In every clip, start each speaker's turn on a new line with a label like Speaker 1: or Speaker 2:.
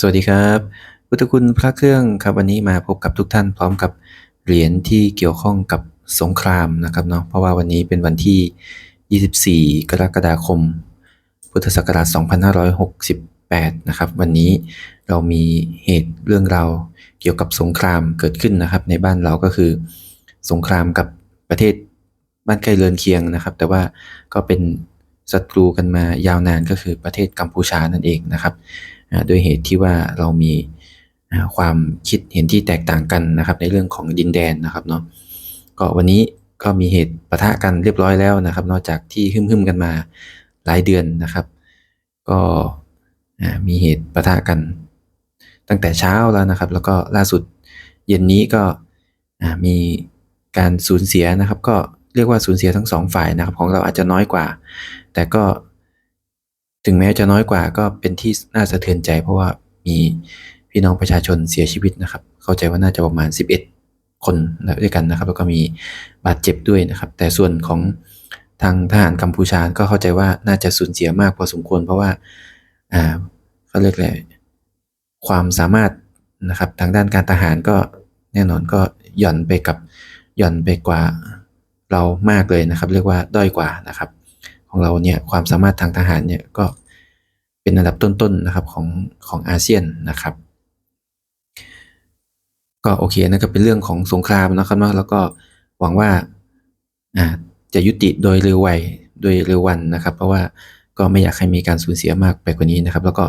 Speaker 1: สวัสดีครับพุทธคุณพระเครื่องครับวันนี้มาพบกับทุกท่านพร้อมกับเหรียญที่เกี่ยวข้องกับสงครามนะครับเนาะเพราะว่าวันนี้เป็นวันที่ 24 กรกฎาคม พุทธศักราช 2568 นะครับ วันนี้เรามีเหตุเรื่องราวเกี่ยวกับสงครามเกิดขึ้นนะครับ ในบ้านเราก็คือสงครามกับประเทศบ้านใกล้เรือนเคียงนะครับ แต่ว่าก็เป็นศัตรูกันมายาวนานก็คือประเทศกัมพูชานั่นเองนะครับ โดยเหตุที่ว่าเรามีความคิดเห็นที่แตกต่างกันนะครับ ในเรื่องของดินแดนนะครับเนาะก็วันนี้ก็มีเหตุปะทะกันเรียบร้อยแล้วนะครับ นอกจากที่หึ่มๆกันมาหลายเดือนนะครับ ก็มีเหตุปะทะกัน ตั้งแต่เช้าแล้วนะครับ แล้วก็ล่าสุดเย็นนี้ก็มีการสูญเสียนะครับ ก็เรียกว่าสูญเสียทั้งสองฝ่ายนะครับ ของเราอาจจะน้อยกว่า แต่ก็ ถึงแม้จะน้อยกว่าก็เป็นที่น่าสะเทือนใจ เพราะว่ามีพี่น้องประชาชนเสียชีวิตนะครับ เข้าใจว่าน่าจะประมาณ 11 คนด้วยกันนะครับ แล้วก็มีบาดเจ็บด้วยนะครับ แต่ส่วนของทางทหารกัมพูชาก็เข้าใจว่าน่าจะสูญเสียมากพอสมควร เพราะว่าอ่าเขาเรียกอะไรความสามารถนะครับทางด้านการทหารก็แน่นอนก็หย่อนไปกับหย่อนไปกว่าเรามากเลยนะครับ เรียกว่าด้อยกว่านะครับ ของเราเนี่ยความสามารถทางทหารเนี่ยก็เป็นอันดับต้นๆนนะครับของของอาเซียนนะครับ ก็โอเคนั่นก็เป็นเรื่องของสงครามนะครับแล้วก็หวังว่าจะยุติโดยเร็วไวโดยเร็ววันนะครับ เพราะว่าก็ไม่อยากให้มีการสูญเสียมากไปกว่านี้นะครับ แล้วก็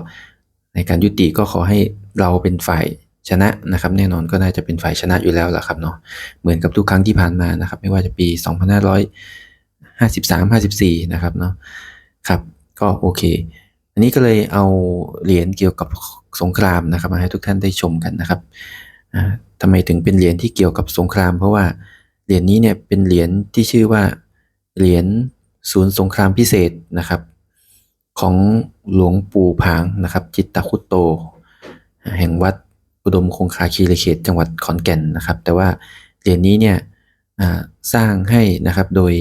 Speaker 1: ในการยุติก็ขอให้เราเป็นฝ่ายชนะนะครับ แน่นอนก็น่าจะเป็นฝ่ายชนะอยู่แล้วแหละครับเนาะเหมือนกับทุกครั้งที่ผ่านมานะครับ ไม่ว่าจะปี 2500 ห้าสิบสามห้าสิบสี่นะครับเนาะครับก็โอเค อันนี้ก็เลยเอาเหรียญเกี่ยวกับสงครามนะครับมาให้ทุกท่านได้ชมกันนะครับทำไมถึงเป็นเหรียญที่เกี่ยวกับสงคราม เพราะว่าเหรียญนี้เนี่ยเป็นเหรียญที่ชื่อว่าเหรียญศูนย์สงครามพิเศษนะครับ ของหลวงปู่ผางนะครับ จิตตคุตโต แห่งวัดอุดมคงคาคีรีเขตจังหวัดขอนแก่นนะครับ แต่ว่าเหรียญนี้เนี่ยสร้างให้นะครับโดย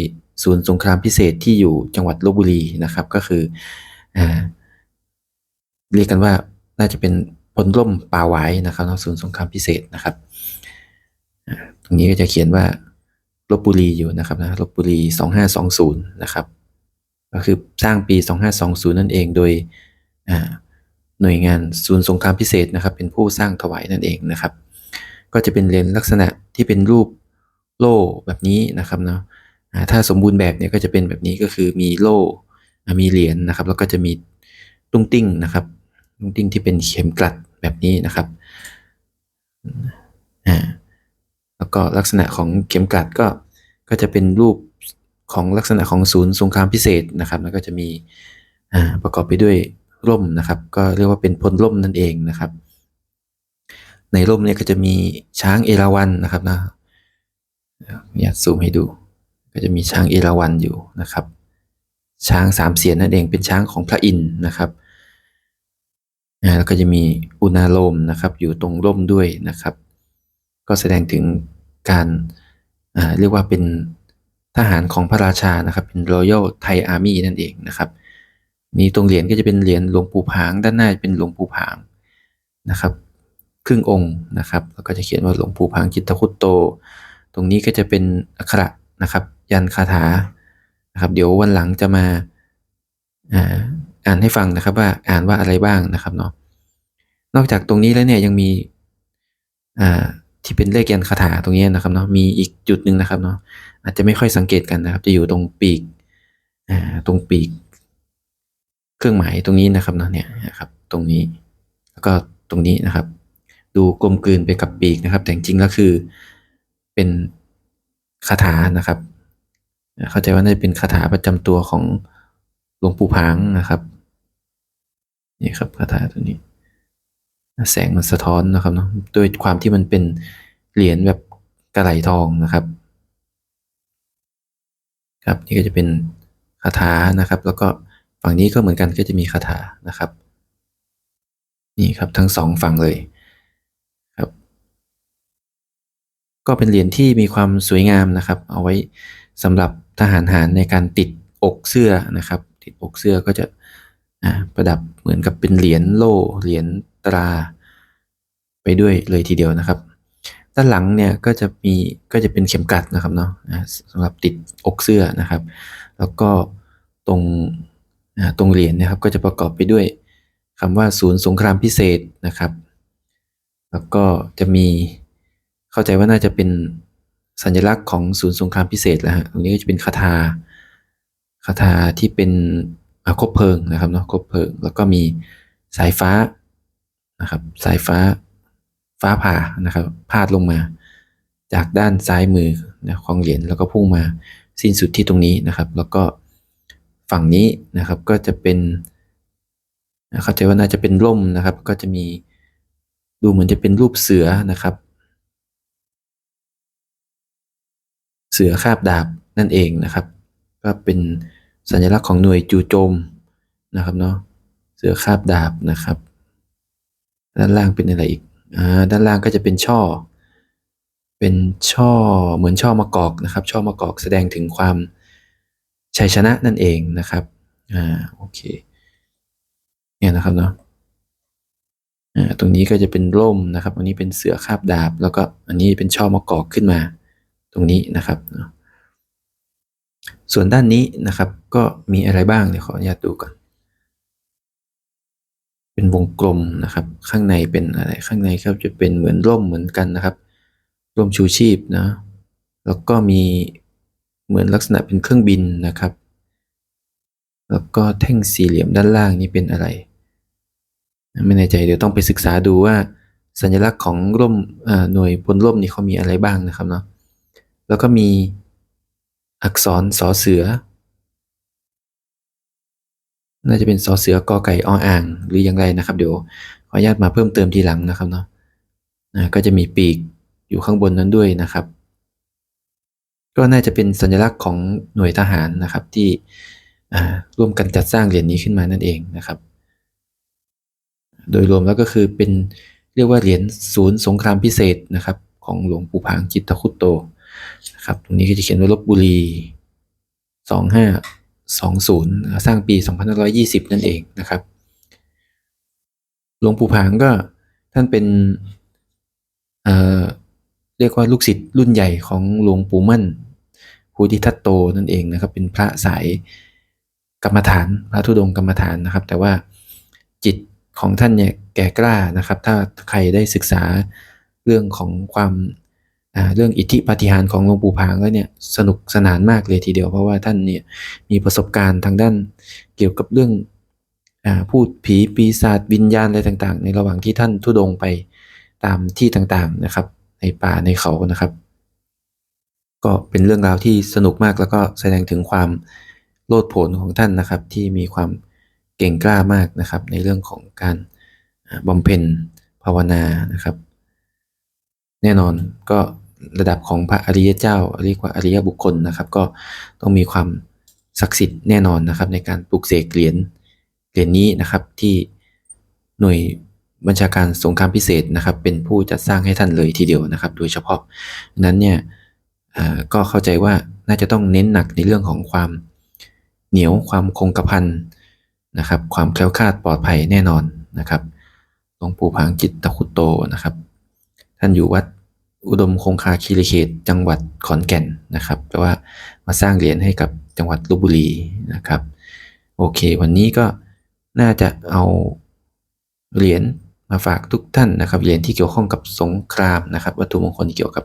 Speaker 1: ศูนย์สงครามพิเศษที่อยู่จังหวัดลบบุรีนะครับ ก็คืออเรียกกันว่าน่าจะเป็นพลร่มป่าไว้นะครับศูนย์สงครามพิเศษนะครับตรงนี้ก็จะเขียนว่าลบบุรีอยู่นะครับนะลบบุรี 2520 นะครับ ก็คือสร้างปี 2520 นั่นเองโดยหน่วยงานศูนย์สงครามพิเศษนะครับ เป็นผู้สร้างถวายนั่นเองนะครับ ก็จะเป็นเลนลักษณะที่เป็นรูปโล่แบบนี้นะครับเนาะ ถ้าสมบูรณ์แบบเนี่ยก็จะเป็นแบบนี้ก็คือมีโล่มีเหรียญนนะครับ แล้วก็จะมีตุ้งติ้งนะครับตุ้งติ้งที่เป็นเข็มกลัดแบบนี้นะครับอ่าแล้วก็ลักษณะของเข็มกลัดก็ก็จะเป็นรูปของลักษณะของศูนย์สงครามพิเศษนะครับ แล้วก็จะมีอ่าประกอบไปด้วยร่มนะครับ ก็เรียกว่าเป็นพลร่มนั่นเองนะครับ ในร่มเนี่ยก็จะมีช้างเอราวัณนะครับนะอยากซูมให้ดู ก็จะมีช้างเอราวัณอยู่นะครับ ช้างสามเสียนนั่นเองเป็นช้างของพระอินทร์นะครับแล้วก็จะมีอุณาโลมนะครับอยู่ตรงร่มด้วยนะครับ ก็แสดงถึงการเรียกว่าเป็นทหารของพระราชานะครับ เป็น Royal Thai Army นั่นเองนะครับมีตรงเหรียญก็จะเป็นเหรียญหลวงปู่ผาง ด้านหน้าเป็นหลวงปู่ผางนะครับ ครึ่งองค์นะครับแล้วก็จะเขียนว่าหลวงปู่ผางจิตตคุตโต ตรงนี้ก็จะเป็นอักขระนะครับ ยันคาถานะครับ เดี๋ยววันหลังจะมาอ่านให้ฟังนะครับว่าอ่านว่าอะไรบ้างนะครับเนาะนอกจากตรงนี้แล้วเนี่ยยังมีอ่าที่เป็นเลขยันคาถาตรงนี้นะครับเนาะมีอีกจุดหนึ่งนะครับเนาะอาจจะไม่ค่อยสังเกตกันนะครับ จะอยู่ตรงปีกอ่าตรงปีก เครื่องหมายตรงนี้นะครับเนาะเนี่ยนะครับตรงนี้ แล้วก็ตรงนี้นะครับ ดูกลมกลืนไปกับปีกนะครับ แต่จริงๆแล้วคือเป็นคาถานะครับ เข้าใจว่าน่าจะเป็นคาถาประจำตัวของหลวงปู่พางนะครับนี่ครับคาถาตัวนี้ แสงมันสะท้อนนะครับเนาะด้วยความที่มันเป็นเหรียญแบบกระไหลทองนะครับ ครับนี่ก็จะเป็นคาถานะครับ แล้วก็ฝั่งนี้ก็เหมือนกันก็จะมีคาถานะครับ นี่ครับทั้งสองฝั่งเลยครับ ก็เป็นเหรียญที่มีความสวยงามนะครับ เอาไว้สำหรับ ทหารหารในการติดอกเสื้อนะครับ ติดอกเสื้อก็จะประดับเหมือนกับเป็นเหรียญโล่เหรียญตตรา ไปด้วยเลยทีเดียวนะครับ ด้านหลังเนี่ยก็จะมีก็จะเป็นเข็มกลัดนะครับเนาะสำหรับติดอกเสื้อนะครับ แล้วก็ตรงตรงเหรียญนะครับก็จะประกอบไปด้วยคำว่าศูนย์สงครามพิเศษนะครับ แล้วก็จะมีเข้าใจว่าน่าจะเป็น สัญลักษณ์ของศูนย์สงครามพิเศษแล้วฮะตรงนี้ก็จะเป็นคาถาคาถาที่เป็นคบเพลิงนะครับเนาะคบเพลิง แล้วก็มีสายฟ้านะครับ สายฟ้าฟ้าผ่านะครับ พาดลงมา จากด้านซ้ายมือนะของเหรียญแล้วก็พุ่งมาสิ้นสุดที่ตรงนี้นะครับ แล้วก็ฝั่งนี้นะครับก็จะเป็นเข้าใจว่าน่าจะเป็นร่มนะครับ ก็จะมีดูเหมือนจะเป็นรูปเสือนะครับ สือคาบดาบนั่นเองนะครับ ก็เป็นสัญลักษณ์ของหน่วยจู่โจมนะครับเนาะเสือคาบดาบนะครับ ด้านล่างเป็นอะไรอีกอ่าด้านล่างก็จะเป็นช่อ เป็นช่อเหมือนช่อมะกอกนะครับ ช่อมะกอกแสดงถึงความชัยชนะนั่นเองนะครับอ่าโอเคเนี่ยนะครับเนาะอ่าตรงนี้ก็จะเป็นร่มนะครับ อันนี้เป็นเสือคาบดาบ แล้วก็อันนี้เป็นช่อมะกอกขึ้นมา ตรงนี้นะครับ ส่วนด้านนี้นะครับ ก็มีอะไรบ้างเดี๋ยวขออนุญาตดูก่อน เป็นวงกลมนะครับ ข้างในเป็นอะไรข้างในครับจะเป็นเหมือนร่มเหมือนกันนะครับร่มชูชีพนะ แล้วก็มีเหมือนลักษณะเป็นเครื่องบินนะครับ แล้วก็แท่งสี่เหลี่ยมด้านล่างนี้เป็นอะไร ไม่แน่ใจเดี๋ยวต้องไปศึกษาดูว่าสัญลักษณ์ของร่มหน่วยบนร่มนี่เขามีอะไรบ้างนะครับเนาะ แล้วก็มีอักษรสอเสือ น่าจะเป็นสอเสือกอไก่ออ่าง หรืออย่างไรนะครับ เดี๋ยวขออนุญาตมาเพิ่มเติมทีหลังนะครับเนาะนะก็จะมีปีกอยู่ข้างบนนั้นด้วยนะครับ ก็น่าจะเป็นสัญลักษณ์ของหน่วยทหารนะครับที่ร่วมกันจัดสร้างเหรียญนี้ขึ้นมานั่นเองนะครับ โดยรวมแล้วก็คือเป็นเรียกว่าเหรียญศูนย์สงครามพิเศษนะครับ ของหลวงปู่ผางจิตตคุตโต นะครับตรงนี้ก็จะเขียนว่าลบบุรีสองห้าสองศูนย์สร้างปีสองพันร้อยยี่สิบนั่นเองนะครับหลวงปู่ผางก็ท่านเป็นเเรียกว่าลูกศิษย์รุ่นใหญ่ของหลวงปู่มั่นภูติทัตโตนั่นเองนะครับ เป็นพระสายกรรมฐานพระธุดงกรรมฐานนะครับ แต่ว่าจิตของท่านเนี่ยแก่กล้านะครับ ถ้าใครได้ศึกษาเรื่องของความ เรื่องอิทธิปาฏิหาริย์ของหลวงปู่ผางแล้วเนี่ยสนุกสนานมากเลยทีเดียว เพราะว่าท่านเนี่ยมีประสบการณ์ทางด้านเกี่ยวกับเรื่องอพูดผีปีศาจวิญญาณอะไรต่างๆ ในระหว่างที่ท่านทุดงไปตามที่ต่างๆนะครับ ในป่าในเขานะครับ ก็เป็นเรื่องราวที่สนุกมากแล้วก็แสดงถึงความโลดโผนของท่านนะครับ ที่มีความเก่งกล้ามากนะครับ ในเรื่องของการบำเพ็ญภาวนานะครับ แน่นอนก็ระดับของพระอริยเจ้า เรียกว่าอริยบุคคลนะครับ ก็ต้องมีความศักดิ์สิทธิ์แน่นอนนะครับ ในการปลุกเสกเหรียญเหรียญนี้นะครับที่หน่วยบัญชาการสงครามพิเศษนะครับ เป็นผู้จัดสร้างให้ท่านเลยทีเดียวนะครับ โดยเฉพาะนั้นเนี่ยก็เข้าใจว่าน่าจะต้องเน้นหนักในเรื่องของความเหนียวความคงกระพันนะครับ ความแคล้วคลาดปลอดภัยแน่นอนนะครับหลวงปู่ผางจิตตะคุตโตนะครับ ท่านอยู่วัด อุดมคงคาคีรีเขตจังหวัดขอนแก่นนะครับแต่ว่ามาสร้างเหรียญให้กับจังหวัดลบบุรีนะครับโอเค วันนี้ก็น่าจะเอาเหรียญมาฝากทุกท่านนะครับเหรียญที่เกี่ยวข้องกับสงครามนะครับ วัตถุมงคลที่เกี่ยวกับ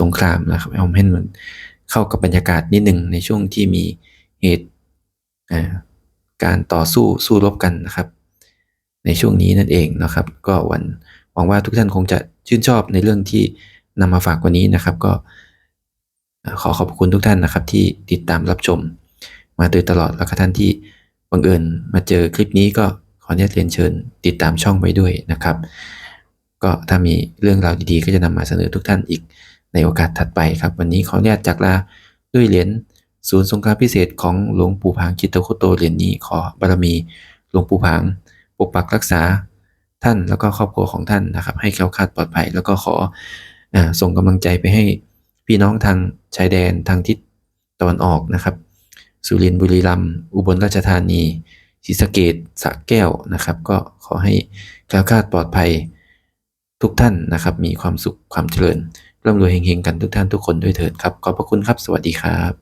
Speaker 1: สงครามนะครับเอาให้มันเข้ากับบรรยากาศนิดหนึ่งในช่วงที่มีเหตุการต่อสู้สู้รบกันนะครับ ในช่วงนี้นั่นเองนะครับ ก็วัน หวังว่าทุกท่านคงจะชื่นชอบในเรื่องที่นำมาฝากวันนี้นะครับ ก็ขอขอบคุณทุกท่านนะครับ ที่ติดตามรับชม มาโดยตลอดแล้วก็ท่านที่บังเอิญมาเจอคลิปนี้ก็ขออนุญาตเรียนเชิญ ติดตามช่องไว้ด้วยนะครับ ก็ถ้ามีเรื่องราวดีๆ ก็จะนำมาเสนอทุกท่านอีกในโอกาสถัดไปครับ วันนี้ขออนุญาตจากลาด้วยเหรียญศูนย์สงครามพิเศษของหลวงปู่ผางคิตโตโคโตเหรียญนี้ขอบารมีหลวงปู่ผางปกปักรักษา ท่านแล้วก็ครอบครัวของท่านนะครับ ให้แคล้วคลาดปลอดภัย แล้วก็ขออส่งกำลังใจไปให้พี่น้องทางชายแดนทางทิศตะวันออกนะครับ สุรินทร์บุรีรัมย์อุบลราชธานีศรีสะเกดสะแก้วนะครับ ก็ขอให้แคล้วคลาดปลอดภัยทุกท่านนะครับ มีความสุขความเจริญร่ำรวยเฮงๆกันทุกท่านทุกคนด้วยเถิดครับ ขอบพระคุณครับ สวัสดีครับ